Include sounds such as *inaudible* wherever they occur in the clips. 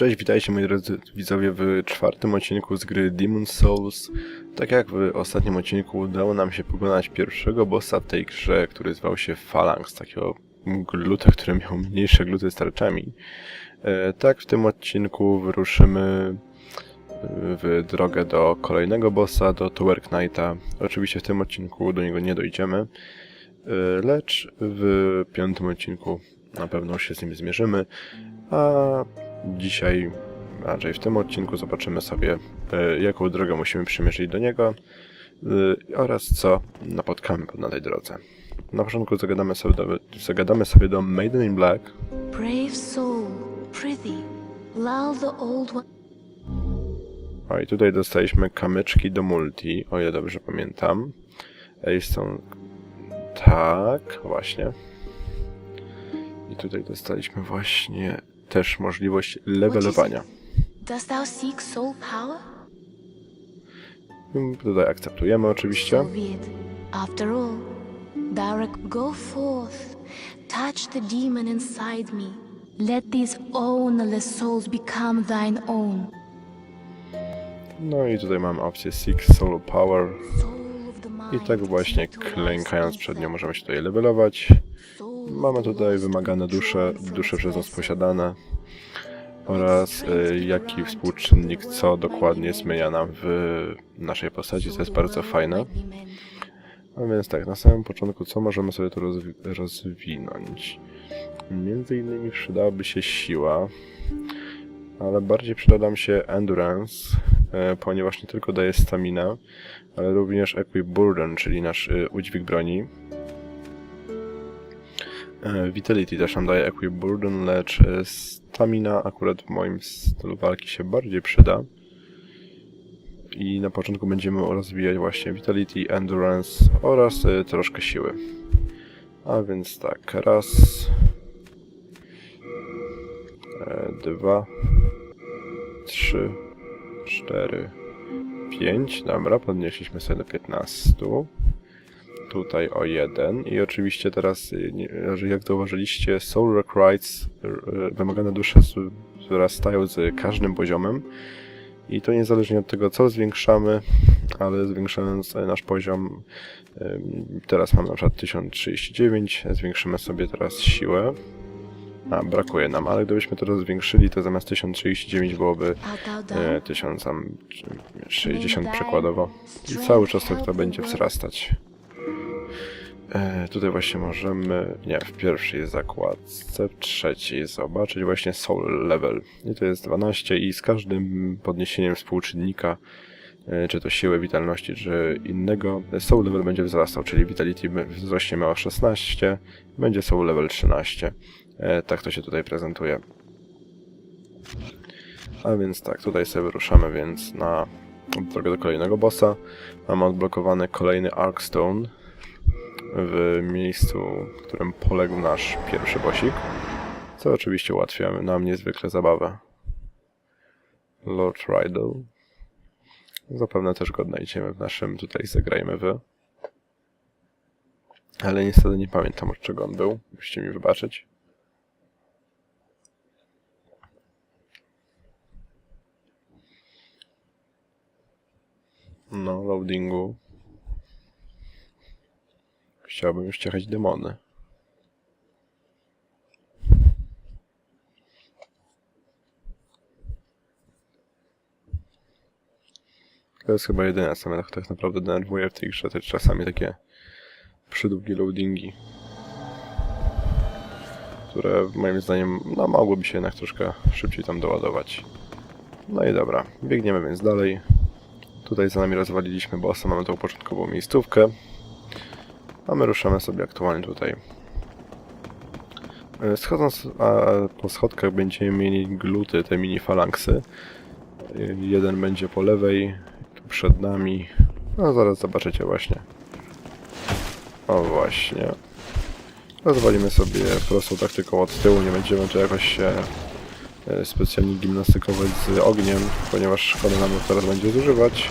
Cześć, witajcie moi drodzy widzowie w czwartym odcinku z gry Demon's Souls. Tak jak w ostatnim odcinku udało nam się pokonać pierwszego bossa w tej grze, który zwał się Phalanx, takiego gluta, który miał mniejsze gluty z tarczami. E, tak w tym odcinku wyruszymy w drogę do kolejnego bossa, do Tower Knighta. Oczywiście w tym odcinku do niego nie dojdziemy, e, lecz w piątym odcinku na pewno się z nim zmierzymy. A dzisiaj, raczej w tym odcinku, zobaczymy sobie, e, jaką drogę musimy przemierzyć do niego e, oraz co napotkamy na tej drodze. Na początku zagadamy sobie do, zagadamy sobie do Maiden in Black. Brave soul, prithee, lull the old one. O, i tutaj dostaliśmy kamyczki do multi, o ile dobrze pamiętam. Ej, są... Tak, właśnie. I tutaj dostaliśmy właśnie też możliwość levelowania. Dost thou seek soul power? Mm, Tutaj akceptujemy oczywiście. After all, Barak, go forth, touch the demon inside me. Let these ownerless souls become thine own. No i tutaj mamy opcję Seek Power. Soul mind I tak właśnie klękając przed nią możemy się tutaj levelować. Mamy tutaj wymagane dusze, dusze przez nas posiadane oraz y, jaki współczynnik co dokładnie zmienia nam w naszej postaci, co jest bardzo fajne. A więc tak, na samym początku co możemy sobie tu rozwi rozwinąć? Między innymi przydałaby się siła, ale bardziej przyda nam się endurance, e, ponieważ nie tylko daje stamina, ale również equip czyli nasz e, udźwig broni. E, Vitality też nam daje equip burden, lecz e, stamina akurat w moim stylu walki się bardziej przyda. I na początku będziemy rozwijać właśnie Vitality, Endurance oraz e, troszkę siły. A więc tak, raz, dwa, trzy, cztery, pięć. Dobra, podnieśliśmy sobie do 15. Tutaj o jeden. I oczywiście teraz, y, jak zauważyliście, Soul Rock Rights, y, y, wymagane dusze wzrastają z każdym poziomem. I to niezależnie od tego, co zwiększamy, ale zwiększając e, nasz poziom, teraz mamy na przykład 1039, zwiększymy sobie teraz siłę. A, brakuje nam, ale gdybyśmy to zwiększyli, to zamiast 1039 byłoby e, 1060 przykładowo. I cały czas to, to będzie wzrastać. E, tutaj właśnie możemy, nie, w pierwszej zakładce, w trzeciej zobaczyć właśnie soul level. I to jest 12 i z każdym podniesieniem współczynnika, e, czy to siły, witalności, czy innego, soul level będzie wzrastał, czyli vitality wzrośnie miało 16, będzie soul level 13. E, tak to się tutaj prezentuje. A więc tak, tutaj sobie wyruszamy więc na drogę do kolejnego bossa. Mamy odblokowany kolejny Arkstone w miejscu, w którym poległ nasz pierwszy bossik, co oczywiście ułatwia nam niezwykle zabawę. Lord Rydell. Zapewne też go odnajdziemy w naszym tutaj zagrajmy wy. Ale niestety nie pamiętam od czego on był, musicie mi wybaczyć. No, loadingu. Chciałbym już ciechać demony. To jest chyba jedyne, co mnie tak, naprawdę denerwuje w tej grze, to czasami takie przydługie loadingi, które moim zdaniem no, mogłyby się jednak troszkę szybciej tam doładować. No i dobra, biegniemy więc dalej. Tutaj za nami rozwaliliśmy bossa, mamy tą początkową miejscówkę. A my ruszamy sobie aktualnie tutaj. E, Schodząc po schodkach będziemy mieli gluty, te mini falanksy. E, Jeden będzie po lewej, tu przed nami. No zaraz zobaczycie właśnie. O właśnie. Rozwalimy sobie prostą taktyką od tyłu, nie będziemy tu jakoś się e, specjalnie gimnastykować z ogniem, ponieważ szkoda nam teraz będzie zużywać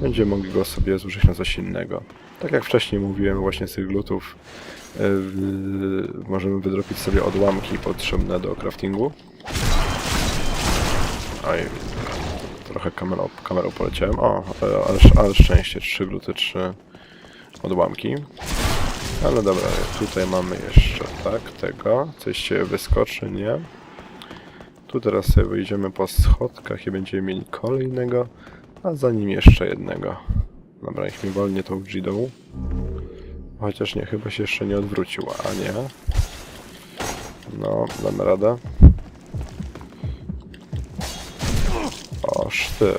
będziemy mogli go sobie zużyć na coś innego. Tak jak wcześniej mówiłem, właśnie z tych glutów e, możemy wydropić sobie odłamki potrzebne do craftingu. Oj, trochę kamerą, kamerą poleciałem. O, ale, ale, ale szczęście, trzy gluty, trzy odłamki. Ale dobra, tutaj mamy jeszcze tak, tego. Coś się wyskoczy, nie? Tu teraz sobie wyjdziemy po schodkach i będziemy mieli kolejnego, a za nim jeszcze jednego. Dobra, niech mi wolnie tą Gidą. Chociaż nie, chyba się jeszcze nie odwrócił, a nie. No, damy radę. Oż ty.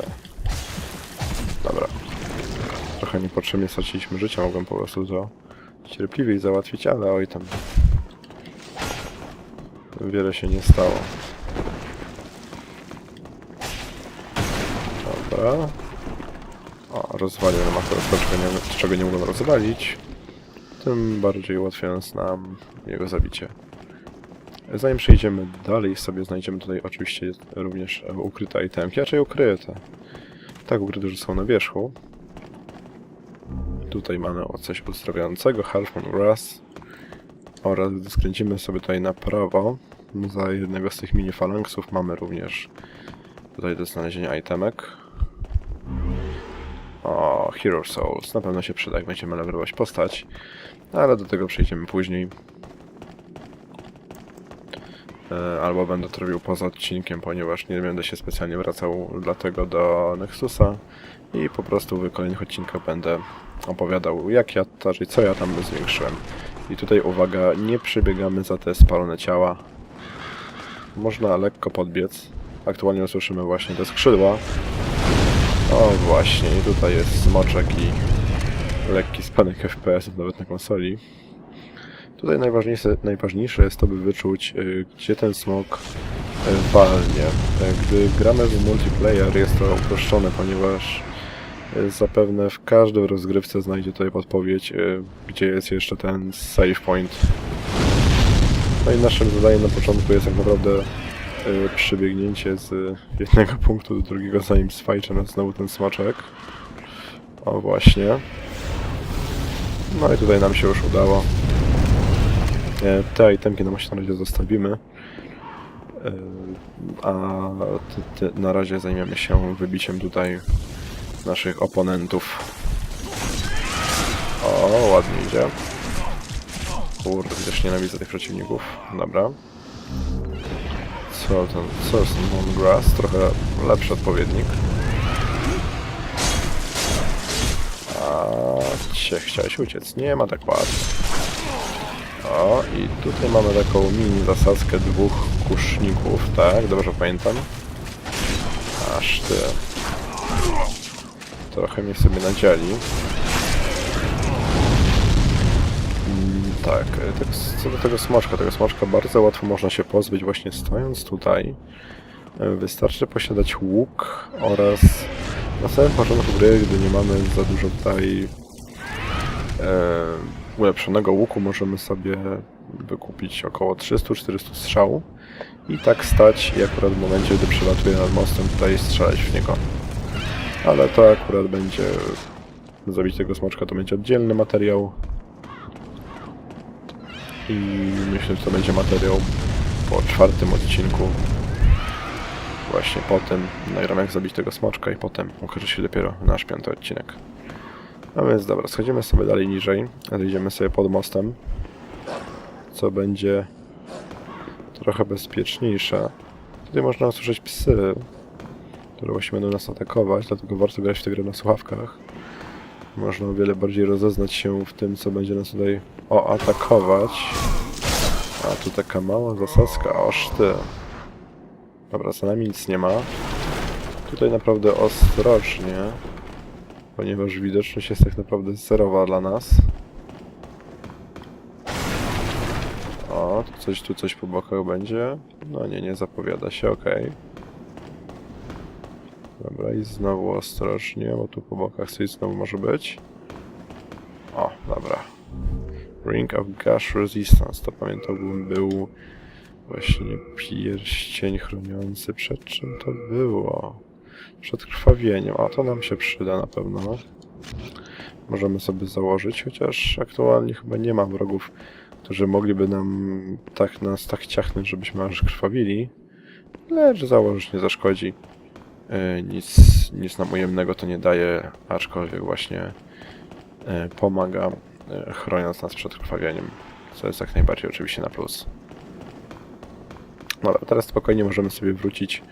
Dobra. Trochę niepotrzebnie straciliśmy życia, mogłem po prostu to cierpliwiej załatwić, ale oj tam. Wiele się nie stało. Dobra. Rozwalił nam akurat to, czego nie, czego nie mogłem rozwalić. Tym bardziej ułatwiając nam jego zabicie. Zanim przejdziemy dalej, sobie znajdziemy tutaj oczywiście również ukryte itemki, raczej ukryte. Tak ukryte, że są na wierzchu. Tutaj mamy coś uzdrawiającego, Halfman Raz. Oraz gdy skręcimy sobie tutaj na prawo, za jednego z tych mini falanksów mamy również tutaj do znalezienia itemek. O, Hero Souls. Na pewno się przyda, jak będziemy levelować postać. Ale do tego przejdziemy później. E, Albo będę to robił poza odcinkiem, ponieważ nie będę się specjalnie wracał dlatego do Nexusa. I po prostu w kolejnych odcinkach będę opowiadał, jak ja, znaczy co ja tam zwiększyłem. I tutaj uwaga, nie przybiegamy za te spalone ciała. Można lekko podbiec. Aktualnie usłyszymy właśnie te skrzydła. O właśnie, tutaj jest smoczek i lekki spadek FPS nawet na konsoli. Tutaj najważniejsze, najważniejsze jest to, by wyczuć, y, gdzie ten smok y, walnie. Y, Gdy gramy w multiplayer jest to uproszczone, ponieważ zapewne w każdej rozgrywce znajdzie tutaj podpowiedź, gdzie jest jeszcze ten save point. No i naszym zadaniem na początku jest tak naprawdę przebiegnięcie z jednego punktu do drugiego, zanim swajcze nas znowu ten smaczek. O właśnie. No i tutaj nam się już udało. E, Te itemki nam się na razie zostawimy. E, A ty, ty, na razie zajmiemy się wybiciem tutaj naszych oponentów. O, ładnie idzie. Kurde, też nienawidzę tych przeciwników. Dobra. Co ten, ten Moongrass? Trochę lepszy odpowiednik. A cię chciałeś uciec. Nie ma tak łatwo. O, i tutaj mamy taką mini zasadzkę dwóch kuszników, tak? Dobrze pamiętam. Aż ty. Trochę mnie sobie nadzieli. Tak, tak co do tego smoczka, tego smoczka bardzo łatwo można się pozbyć właśnie stojąc tutaj. E, Wystarczy posiadać łuk oraz na samym początku gry, gdy nie mamy za dużo tutaj e, ulepszonego łuku, możemy sobie wykupić około 300-400 strzałów i tak stać i akurat w momencie, gdy przelatuje nad mostem tutaj strzelać w niego. Ale to akurat będzie zabić tego smoczka to będzie oddzielny materiał i myślę, że to będzie materiał po czwartym odcinku właśnie po tym nagram jak zabić tego smoczka i potem ukaże się dopiero nasz piąty odcinek. No więc dobra, schodzimy sobie dalej niżej, zejdziemy sobie pod mostem, co będzie trochę bezpieczniejsze. Tutaj można usłyszeć psy, które właśnie będą nas atakować, dlatego warto grać w tę grę na słuchawkach. Można o wiele bardziej rozeznać się w tym, co będzie nas tutaj o atakować. A tu taka mała zasadzka, oż ty. Dobra, za nami nic nie ma. Tutaj naprawdę ostrożnie, ponieważ widoczność jest tak naprawdę zerowa dla nas. O, tu coś, tu coś po bokach będzie. No nie, nie zapowiada się, okej. Dobra, i znowu ostrożnie, bo tu po bokach coś znowu może być. O, dobra. Ring of Gash Resistance, to pamiętałbym był właśnie pierścień chroniący. Przed czym to było? Przed krwawieniem, a to nam się przyda na pewno. Możemy sobie założyć, chociaż aktualnie chyba nie ma wrogów, którzy mogliby nam tak nas tak ciachnąć, żebyśmy aż krwawili. lecz założyć nie zaszkodzi. E, Nic, nic nam ujemnego to nie daje, aczkolwiek właśnie e, pomaga, e, chroniąc nas przed krwawieniem, co jest jak najbardziej oczywiście na plus. Dobra, teraz spokojnie możemy sobie wrócić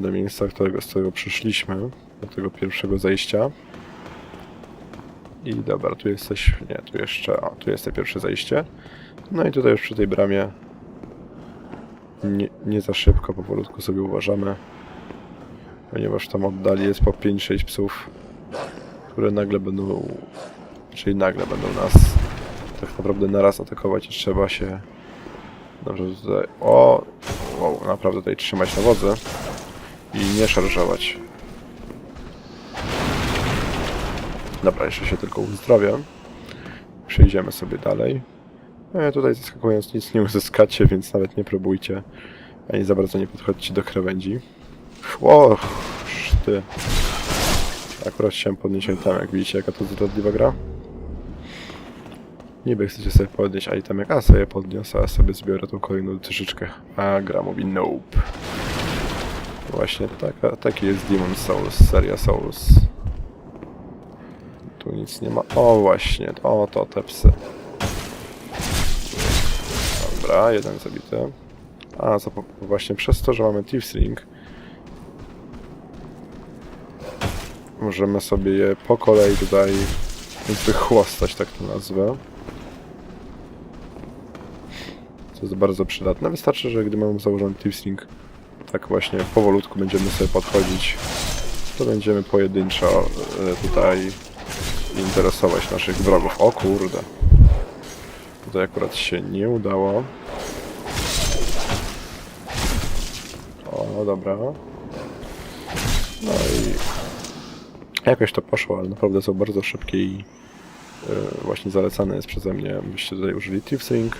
do miejsca, którego, z którego przyszliśmy, do tego pierwszego zejścia. I dobra, tu jesteś, nie, tu jeszcze, o, tu jest to pierwsze zejście. No i tutaj już przy tej bramie nie, nie za szybko, powolutku sobie uważamy, ponieważ tam oddali jest po 5-6 psów, które nagle będą, czyli nagle będą nas tak naprawdę naraz atakować i trzeba się dobrze tutaj, o, wow, naprawdę tutaj trzymać na wodze i nie szarżować. Dobra, jeszcze się tylko uzdrowię. Przejdziemy sobie dalej. E, tutaj zaskakując nic nie uzyskacie, więc nawet nie próbujcie. Ani za bardzo nie podchodźcie do krawędzi. O, ty. Akurat chciałem podnieść item, jak widzicie, jaka to zdradliwa gra. Niby chcecie sobie podnieść item, jak a sobie podniosę, a sobie zbiorę tą kolejną troszeczkę. A gra mówi nope. Właśnie taka, taki jest Demon Souls, seria Souls. Tu nic nie ma. O właśnie, o to te psy. Dobra, jeden zabity. A, po, właśnie przez to, że mamy Thieves Ring, możemy sobie je po kolei tutaj wychłostać, tak to nazwę. Co jest bardzo przydatne. Wystarczy, że gdy mamy założony Thieves Ring, tak właśnie powolutku będziemy sobie podchodzić, to będziemy pojedynczo e, tutaj interesować naszych wrogów. O kurde. Tutaj akurat się nie udało. O, dobra. No i jakoś to poszło, ale naprawdę są bardzo szybkie i yy, właśnie zalecane jest przeze mnie, byście tutaj użyli Ring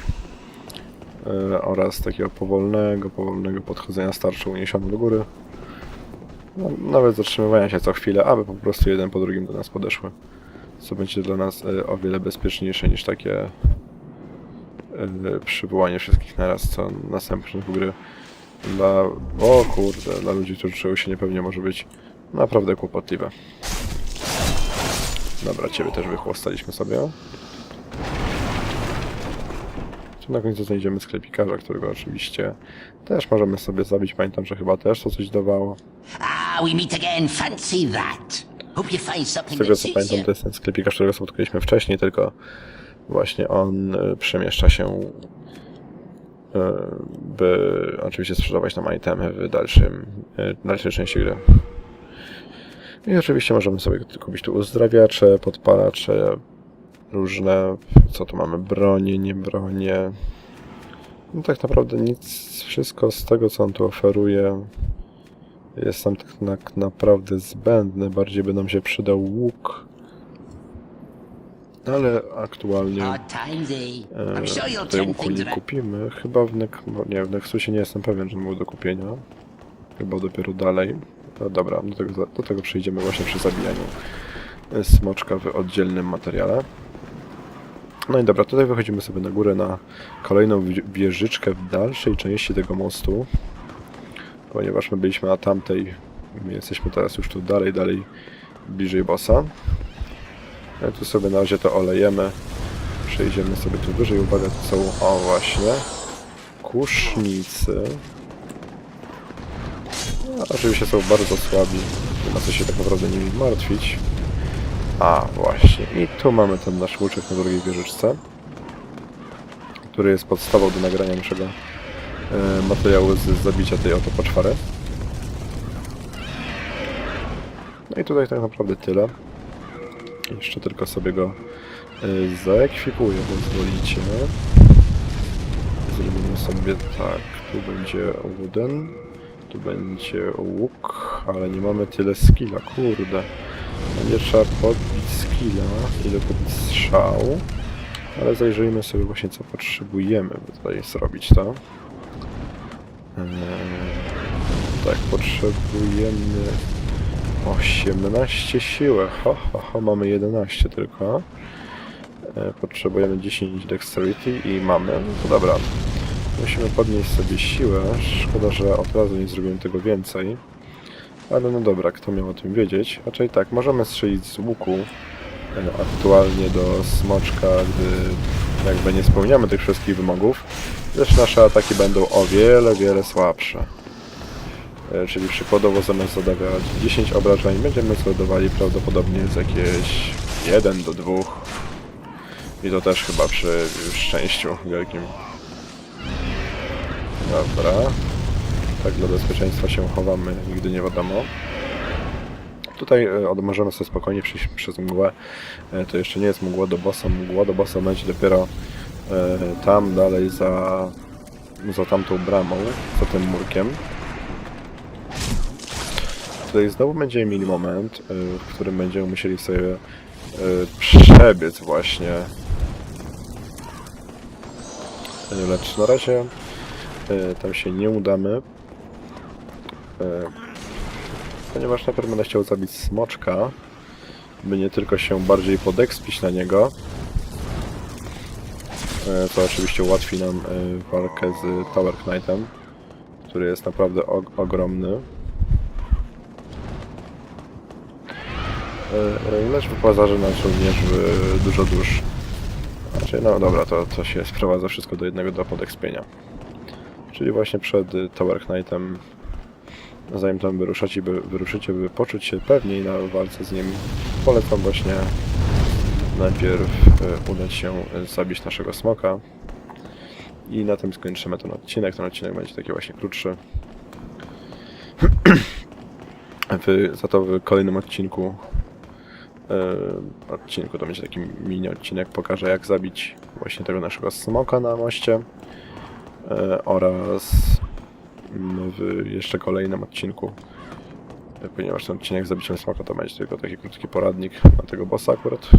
yy, oraz takiego powolnego, powolnego podchodzenia starczą uniesioną do góry. No, nawet zatrzymywania się co chwilę, aby po prostu jeden po drugim do nas podeszły. Co będzie dla nas y, o wiele bezpieczniejsze niż takie przywołanie wszystkich naraz, co następnych gry dla, o kurde, dla ludzi, którzy czują się niepewnie może być naprawdę kłopotliwe. Dobra, ciebie też wychłostaliśmy sobie. Tu na końcu znajdziemy sklepikarza, którego oczywiście też możemy sobie zabić. Pamiętam, że chyba też to coś dawało. Ah, we meet again. Fancy that. Hope you find Z something tego that co pamiętam, to jest ten sklepikarz, którego spotkaliśmy wcześniej, tylko właśnie on y, przemieszcza się, y, by oczywiście sprzedawać nam itemy w dalszym, y, dalszej części gry. I oczywiście możemy sobie kupić tu uzdrawiacze, podpalacze, różne, co tu mamy, bronie, nie bronie. No tak naprawdę nic, wszystko z tego co on tu oferuje jest nam tak na, naprawdę zbędne, bardziej by nam się przydał łuk. Ale aktualnie e, tutaj łuku nie kupimy. Chyba w, Nek nie, w Nexusie nie jestem pewien, że był do kupienia. Chyba dopiero dalej. No dobra, do tego, do tego przejdziemy właśnie przy zabijaniu e, smoczka w oddzielnym materiale. No i dobra, tutaj wychodzimy sobie na górę na kolejną wi- wieżyczkę w dalszej części tego mostu. Ponieważ my byliśmy na tamtej, my jesteśmy teraz już tu dalej, dalej bliżej bossa. Ja tu sobie na razie to olejemy. Przejdziemy sobie tu wyżej. Uwaga, tu są, o właśnie, kusznicy. Oczywiście są bardzo słabi. Nie ma co się tak naprawdę nimi martwić. A, właśnie. I tu mamy ten nasz łuczek na drugiej wieżyczce. Który jest podstawą do nagrania naszego e, materiału z zabicia tej oto poczwary. No i tutaj tak naprawdę tyle. Jeszcze tylko sobie go e, zaekwipuję, pozwolicie. Zrobimy sobie tak, tu będzie wooden, tu będzie łuk, ale nie mamy tyle skilla, kurde. Będzie trzeba podbić skilla i dokupić strzał. Ale zajrzyjmy sobie właśnie co potrzebujemy, by tutaj zrobić to. Eee, tak, potrzebujemy 18 siły. Ho, ho, ho, mamy 11 tylko. E, potrzebujemy 10 dexterity i mamy. No to dobra. Musimy podnieść sobie siłę. Szkoda, że od razu nie zrobiłem tego więcej. Ale no dobra, kto miał o tym wiedzieć? Raczej tak, możemy strzelić z łuku e, aktualnie do smoczka, gdy jakby nie spełniamy tych wszystkich wymogów, lecz nasze ataki będą o wiele, wiele słabsze. E, Czyli przykładowo zamiast zadawać 10 obrażeń, będziemy zadawali prawdopodobnie z jakieś 1 do 2. I to też chyba przy szczęściu wielkim. Dobra. Tak dla bezpieczeństwa się chowamy, nigdy nie wiadomo. Tutaj e, możemy sobie spokojnie przejść przez mgłę. E, To jeszcze nie jest mgła do bossa. Mgła do bossa będzie dopiero e, tam dalej za, za tamtą bramą, za tym murkiem. Tutaj znowu będziemy mieli moment, w którym będziemy musieli sobie przebiec właśnie. Lecz na razie e, tam się nie udamy. E, Ponieważ najpierw będę chciał zabić smoczka, by nie tylko się bardziej podekspić na niego, e, co oczywiście ułatwi nam e, walkę z Tower Knightem, który jest naprawdę og ogromny. Lecz wypłaza, że nasz również w dużo dusz. Znaczy, no dobra, to, to się sprowadza wszystko do jednego do podekspienia. Czyli właśnie przed y, Tower Knightem zanim tam wyruszacie, by, wyruszycie, by poczuć się pewniej na walce z nim, polecam właśnie najpierw e, udać się e, zabić naszego smoka i na tym skończymy ten odcinek. Ten odcinek będzie taki właśnie krótszy. *clears throat* W, za to w kolejnym odcinku odcinku to będzie taki mini odcinek pokażę jak zabić właśnie tego naszego smoka na moście oraz mm, w jeszcze kolejnym odcinku. E, Ponieważ ten odcinek z zabiciem smoka to będzie tylko taki krótki poradnik na tego bossa akurat.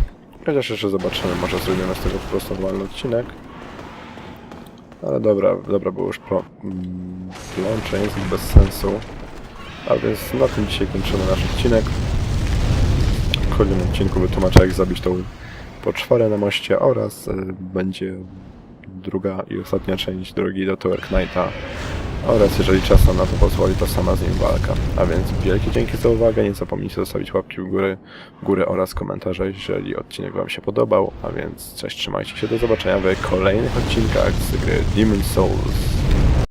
Chociaż jeszcze zobaczymy, może zrobimy z tego po prostu normalny odcinek. Ale dobra, dobra było już pro, mm, plączeń bez sensu. A więc na tym dzisiaj kończymy nasz odcinek. W kolejnym odcinku wytłumaczę jak zabić tą poczwarę na moście oraz y, będzie druga i ostatnia część drogi do Tower Knighta oraz jeżeli czas na to pozwoli, to sama z nim walka. A więc wielkie dzięki za uwagę, nie zapomnijcie zostawić łapki w górę, w górę oraz komentarze, jeżeli odcinek Wam się podobał. A więc cześć, trzymajcie się, do zobaczenia w kolejnych odcinkach z gry Demon's Souls.